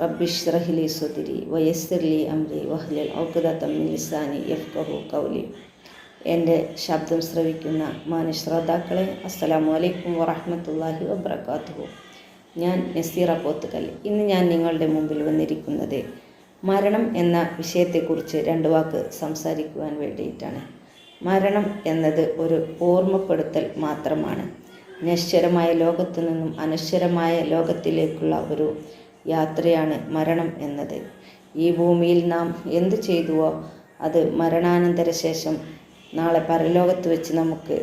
റബ്ബി ഇശ്റഹ് ലി സദ്രി വയസ്സിർ ലി അംരി വഹ്ലുൽ മിൻ ലിസാനി യഫ്ഖഹു ഖൗലി. എന്റെ ശബ്ദം ശ്രവിക്കുന്ന മാന്യ ശ്രോതാക്കളെ അസ്സലാമു അലൈക്കും വറഹമത്തല്ലാഹി വബറകാതുഹു. ഞാൻ നസീറ പോത്തുകൽ ഇന്ന് ഞാൻ നിങ്ങളുടെ മുമ്പിൽ വന്നിരിക്കുന്നത് മരണം എന്ന വിഷയത്തെക്കുറിച്ച് രണ്ട് വാക്ക് സംസാരിക്കുവാൻ വേണ്ടിയിട്ടാണ്. മരണം എന്നത് ഒരു ഓർമ്മപ്പെടുത്തൽ മാത്രമാണ്. നശ്വരമായ ലോകത്തു നിന്നും അനശ്വരമായ ലോകത്തിലേക്കുള്ള ഒരു യാത്രയാണ് മരണം എന്നത്. ഈ ഭൂമിയിൽ നാം എന്ത് ചെയ്തുവോ അത് മരണാനന്തര ശേഷം നാളെ പരലോകത്ത് വെച്ച് നമുക്ക്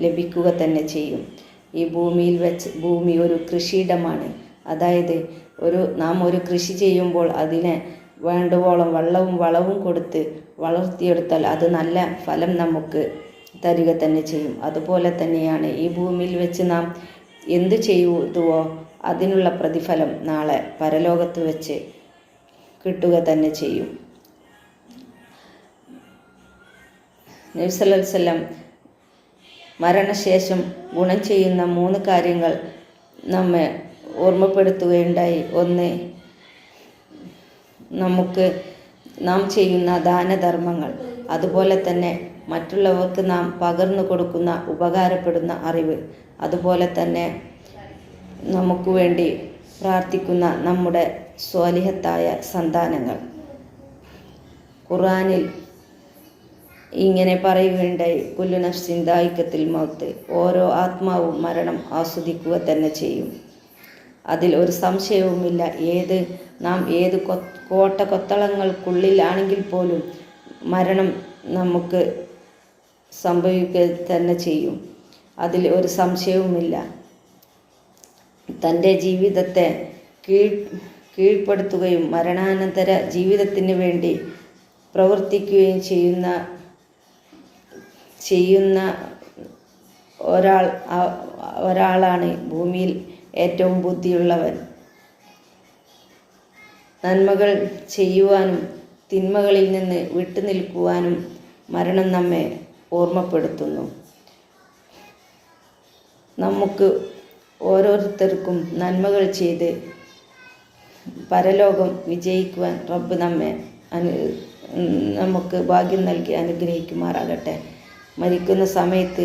ലഭിക്കുക തന്നെ ചെയ്യും. ഈ ഭൂമിയിൽ വെച്ച് ഭൂമി ഒരു കൃഷിയിടമാണ്. അതായത് ഒരു നാം ഒരു കൃഷി ചെയ്യുമ്പോൾ അതിനെ വേണ്ടുവോളം വെള്ളവും വളവും കൊടുത്ത് വളർത്തിയെടുത്താൽ അത് നല്ല ഫലം നമുക്ക് തരിക തന്നെ ചെയ്യും. അതുപോലെ തന്നെയാണ് ഈ ഭൂമിയിൽ വെച്ച് നാം എന്ത് ചെയ്യുതുവോ അതിനുള്ള പ്രതിഫലം നാളെ പരലോകത്ത് വെച്ച് കിട്ടുക തന്നെ ചെയ്യും. നബ്സലം മരണശേഷം ഗുണം ചെയ്യുന്ന മൂന്ന് കാര്യങ്ങൾ നമ്മെ ഓർമ്മപ്പെടുത്തുകയുണ്ടായി. ഒന്ന് നമുക്ക് നാം ചെയ്യുന്ന ദാനധർമ്മങ്ങൾ. അതുപോലെ തന്നെ മറ്റുള്ളവർക്ക് നാം പകർന്നു കൊടുക്കുന്ന ഉപകാരപ്പെടുന്ന അറിവ്. അതുപോലെ തന്നെ നമുക്ക് വേണ്ടി പ്രാർത്ഥിക്കുന്ന നമ്മുടെ സ്വാലിഹത്തായ സന്താനങ്ങൾ. ഖുറാനിൽ ഇങ്ങനെ പറയുകയുണ്ടായി കുല്ലു നഫ്സിൻ മൗത്ത്. ഓരോ ആത്മാവും മരണം ആസ്വദിക്കുക തന്നെ ചെയ്യും. അതിൽ ഒരു സംശയവുമില്ല. ഏത് നാം ഏത് കോട്ട കൊത്തളങ്ങൾക്കുള്ളിലാണെങ്കിൽ പോലും മരണം നമുക്ക് സംഭവിക്കുക തന്നെ ചെയ്യും. അതിൽ ഒരു സംശയവുമില്ല. തന്റെ ജീവിതത്തെ കീഴ് കീഴ്പ്പെടുത്തുകയും മരണാനന്തര ജീവിതത്തിന് വേണ്ടി പ്രവർത്തിക്കുകയും ചെയ്യുന്ന ചെയ്യുന്ന ഒരാൾ ഒരാളാണ് ഭൂമിയിൽ ഏറ്റവും ബുദ്ധിയുള്ളവൻ. നന്മകൾ ചെയ്യുവാനും തിന്മകളിൽ നിന്ന് വിട്ടുനിൽക്കുവാനും മരണം നമ്മെ ഓർമ്മപ്പെടുത്തുന്നു. നമുക്ക് ഓരോരുത്തർക്കും നന്മകൾ ചെയ്ത് പരലോകം വിജയിക്കുവാൻ റബ്ബ് നമ്മെ അനു നമുക്ക് ഭാഗ്യം നൽകി അനുഗ്രഹിക്കുമാറാകട്ടെ. മരിക്കുന്ന സമയത്ത്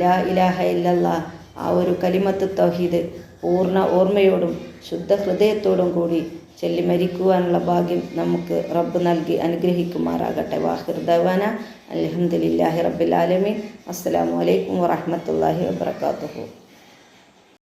ലാ ഇലാഹ ഇല്ലല്ല ആ ഒരു കലിമത്ത് തൗഹീദ് പൂർണ ഓർമ്മയോടും ശുദ്ധ ഹൃദയത്തോടും കൂടി ചൊല്ലി മരിക്കുവാനുള്ള ഭാഗ്യം നമുക്ക് റബ്ബ് നൽകി അനുഗ്രഹിക്കുമാറാകട്ടെ. വാഹിർദവാന അലഹമുല്ലാഹി റബ്ബിൽ അസ്സാം വലൈക്കും വാഹമത്തല്ലാഹി വബറകാതുഹു.